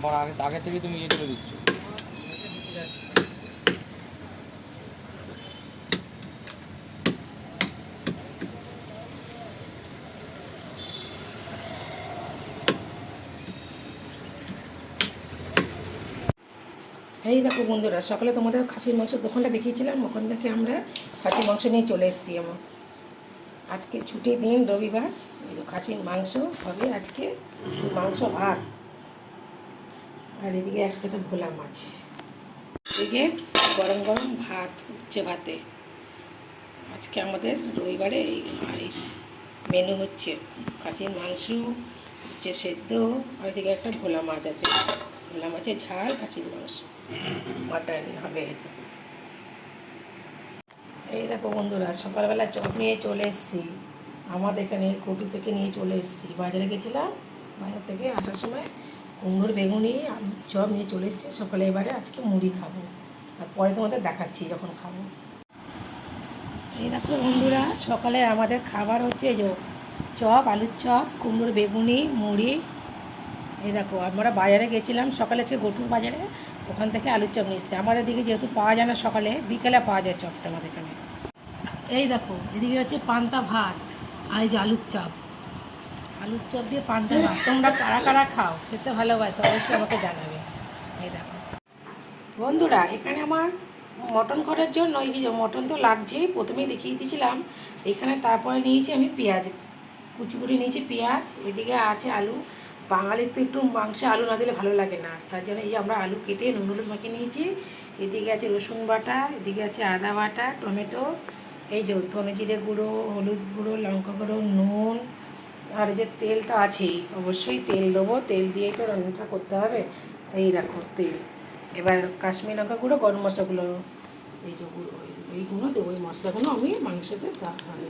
আবার আগে আগে থেকে তুমি ইয়ে করে দিচ্ছ। এই দেখো বন্ধুরা, সকালে তোমাদের খাসির মাংসের দোকানটা দেখিয়েছিলাম, ওখান থেকে আমরা খাসির মাংস নিয়ে চলে এসেছি আমার। আজকে ছুটির দিন, রবিবার খাসির মাংস হবে আজকে মাংস ভাত। আর এদিকে একসাথে ভোলা মাছ। এদিকে গরম গরম ভাত, উচ্ছে ভাতে। আজকে আমাদের রবিবারে এই মেনু হচ্ছে। খাসির মাংস হচ্ছে সেদ্ধ, আর এদিকে একটা ভোলা মাছ আছে। ভোলা মাছের ঝাল খাসির মাংস। মাটন হবে। এই দেখো বন্ধুরা, সকালবেলা চপ নিয়ে চলে এসেছি। আমাদের এখানে কটু থেকে নিয়ে চলে এসেছি। বাজারে গেছিলাম, বাজার থেকে আসার সময় কুমড়োর বেগুনি চপ নিয়ে চলে এসেছি। সকালে এবারে আজকে মুড়ি খাব। তারপরে তোমাদের দেখাচ্ছি যখন খাব। এই দেখো বন্ধুরা, সকালে আমাদের খাবার হচ্ছে যে চপ, আলুর চপ, কুমড়োর বেগুনি, মুড়ি। এই দেখো, আমরা বাজারে গেছিলাম। সকালে হচ্ছে গটুর বাজারে, ওখান থেকে আলুর চপ নিয়ে এসছে। আমাদের দিকে যেহেতু পাওয়া যায় না সকালে, বিকেলে পাওয়া যায় চপটা আমাদের এখানে। এই দেখো, এদিকে হচ্ছে পান্তা ভাত আর এই যে আলুর চপ। আলুর চপ দিয়ে পান্তা ভাত তোমরা কারা কারা খাও, খেতে ভালোবাসো, অবশ্যই আমাকে জানাবে। বন্ধুরা, এখানে আমার মটন করার জন্য, এই মটন তো লাগছেই প্রথমেই দেখিয়ে দিয়েছিলাম। এখানে তারপরে নিয়েছি আমি পেঁয়াজ, কুচি নিয়েছি পেঁয়াজ, এদিকে আছে আলু। বাঙালির তো একটু মাংসে আলু না দিলে ভালো লাগে না। তার জন্য এই যে আমরা আলু কেটে নুন হলুদ মাখিয়ে নিয়েছি। এদিকে আছে রসুন বাটা, এদিকে আছে আদা বাটা, টমেটো, এই যে ধনে জিরে গুঁড়ো, হলুদ গুঁড়ো, লঙ্কা গুঁড়ো, নুন আর যে তেল তো আছেই, অবশ্যই তেল দেবো, তেল দিয়েই তো রান্নাটা করতে হবে। এই রাখো তেল। এবার কাশ্মীর লঙ্কা গুঁড়ো, গরম মশলাগুলো এই যে গুঁড়ো, এই- এইগুলো দেবো, এই মশলাগুলো আমি মাংসতে তাহলে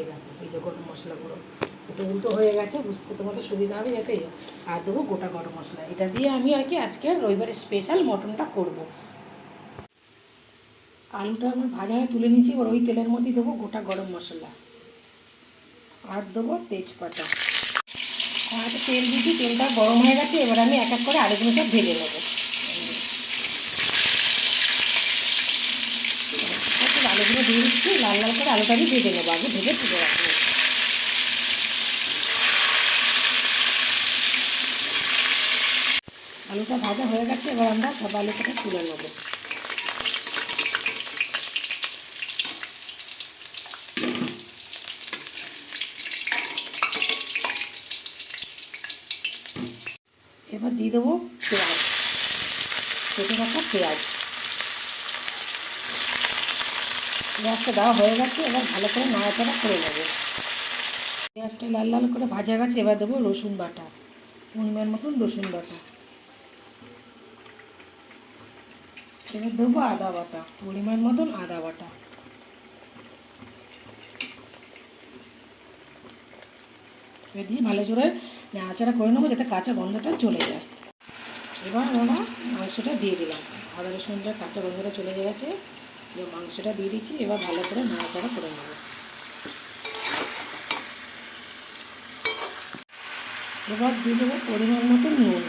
এই দেখো, এই যে গরম মশলাগুলো একটু উল্টো হয়ে গেছে, বুঝতে তোমাদের সুবিধা হবে যাতে আর দেবো গোটা গরম মশলা। এটা দিয়ে আমি আর কি আজকে রবিবারের স্পেশাল মটনটা করব। আলুটা আমার ভাজা তুলে নিচ্ছি এবার ওই তেলের মধ্যেই দেবো গোটা গরম মশলা। আর দেবো তেজপাতা। কড়াতে তেল দিচ্ছি তেলটা গরম হয়ে গেছে, এবার আমি এক এক করে আলুগুলো সব ভেজে নেব। আলুগুলো দিয়ে দিচ্ছি, লাল লাল করে আলুটা আমি ভেজে নেব, আগে ভেজে তুলে রাখব। আলুটা ভাজা হয়ে গেছে, এবার আমরা সব আলুটাকে তুলে নেব। এবার দিয়ে দেবো পেঁয়াজ। কেটে রাখা পেঁয়াজ। পেঁয়াজটা দেওয়া হয়ে গেছে, এবার ভালো করে নাড়াচাড়া করে নেব। পেঁয়াজটা লাল লাল করে ভাজা গেছে, এবার দেবো রসুন বাটা, পরিমাণ মতন রসুন বাটা। এবার দেবো আদা বাটা, পরিমাণ মতন আদা বাটা। দিয়ে ভালো করে নাড়াচাড়া করে নেব যাতে কাঁচা গন্ধটা চলে যায়। এবার আমরা মাংসটা দিয়ে দিলাম। আদা রসুনটা কাঁচা গন্ধটা চলে গেছে। এবার মাংসটা দিয়ে দিচ্ছি। এবার ভালো করে নাড়াচাড়া করে নেব। এবার দিয়ে দেবো পরিমাণ মতো নুন।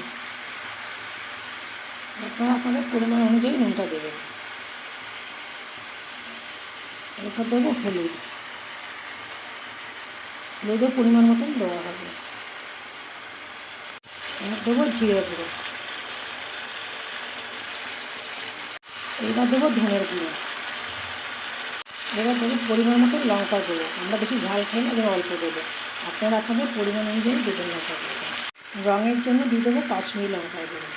আপনারা আপনাদের পরিমাণ অনুযায়ী নুনটা দেবেন। এরপর দেবো হলুদ। হলুদের পরিমাণ মতন দেওয়া হবে। এবার দেবো জিরে গুঁড়ো। এবার দেবো ধনের গুঁড়ো। এবার দেবো পরিমাণ মতো লঙ্কা গুঁড়ো। আমরা বেশি ঝাল খাই না, এবার অল্প দেবো। আপনারা আপনাদের পরিমাণ অনুযায়ী দেবেন লঙ্কা গুঁড়ো রঙের জন্য দিয়ে দেবো কাশ্মীরি লঙ্কা গুঁড়ো।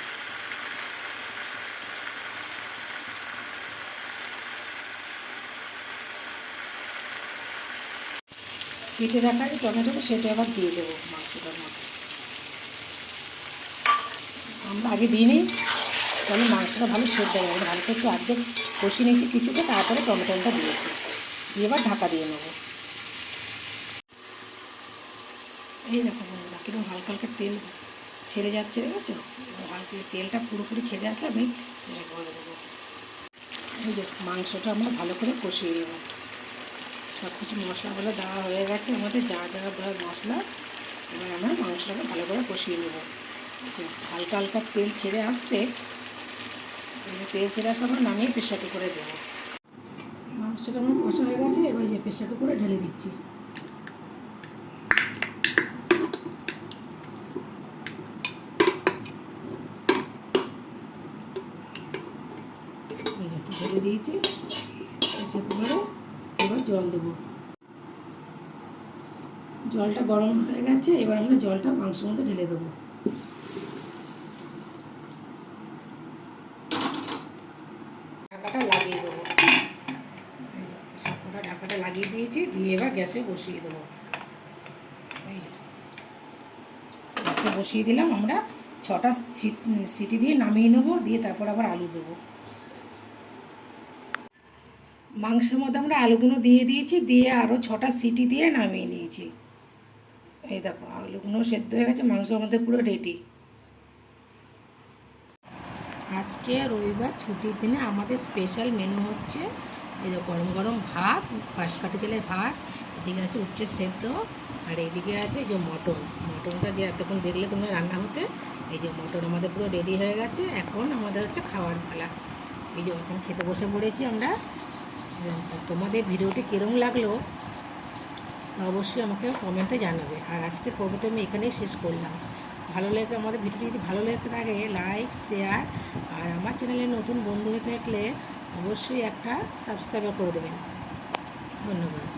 কেটে রাখা যে টমেটোটা, সেটা আবার দিয়ে দেবো মাংসটার মধ্যে। আমরা আগে দিয়ে নিই। তাহলে মাংসটা ভালো সেদ্ধ হবে করে একটু আর্ধেক কষিয়ে নিয়েছি কিছুটা, তারপরে টমেটোটা দিয়েছি। দিয়ে এবার ঢাকা দিয়ে নেব। এই দেখো বন্ধুরা, কীরকম হালকা হালকা তেল ছেড়ে যাচ্ছে, দেখেছ? হালকা তেলটা পুরোপুরি ছেড়ে আসলে আমি করে দেবো। এই যে মাংসটা আমরা ভালো করে কষিয়ে নেব। সব কিছু মশলাগুলো দেওয়া হয়ে গেছে। আমাদের যা যা দেওয়ার মশলা, এবার আমরা মাংসটাকে ভালো করে কষিয়ে নেব। হালকা হালকা তেল ছেড়ে আসছে তেল ছেড়ে আসার পর নামিয়ে প্রেশার কুকারে দেবো। মাংসটা আমার কষা হয়ে গেছে, এবার যে প্রেশার কুকারে ঢেলে দিচ্ছি। ঢেলে দিয়েছি প্রেশার কুকারে এবার জল দেবো। জলটা গরম হয়ে গেছে, এবার আমরা জলটা মাংসের মধ্যে ঢেলে দেবো ঢাকাটা লাগিয়ে দেবো সাপোটা ঢাকাটা লাগিয়ে দিয়েছি, দিয়ে এবার গ্যাসে বসিয়ে দেবো। গ্যাসে বসিয়ে দিলাম, আমরা ছটা সিটি দিয়ে নামিয়ে নেব, দিয়ে তারপর আবার আলু দেবো। মাংসের মধ্যে আমরা আলুগুলো দিয়ে দিয়েছি, দিয়ে আরও ছটা সিটি দিয়ে নামিয়ে নিয়েছি। এই দেখো, আলুগুলো সেদ্ধ হয়ে গেছে মাংসের মধ্যে পুরো রেডি আজকে রবিবার ছুটির দিনে আমাদের স্পেশাল মেনু হচ্ছে এই যে গরম গরম ভাত, বাঁশকাঠি চালের ভাত, এদিকে আছে উচ্চ সেদ্ধ, আর এদিকে আছে যে মটন। মটনটা যে এতক্ষণ দেখলে তোমরা রান্না হতে, এই যে মটন আমাদের পুরো রেডি হয়ে গেছে, এখন আমাদের হচ্ছে খাওয়ার পালা। এই যে এখন খেতে বসে পড়েছি আমরা। তোমাদের ভিডিওটি কীরকম লাগল, তো অবশ্যই আমাকে কমেন্টে জানাবে। আর আজকের পর্বটা আমি এখানেই শেষ করলাম। ভালো লেগে, আমাদের ভিডিওটি যদি ভালো লেগে থাকে লাইক শেয়ার আর আমার চ্যানেলে নতুন বন্ধু হয়ে থাকলে অবশ্যই একটা সাবস্ক্রাইবার করে দেবেন। ধন্যবাদ।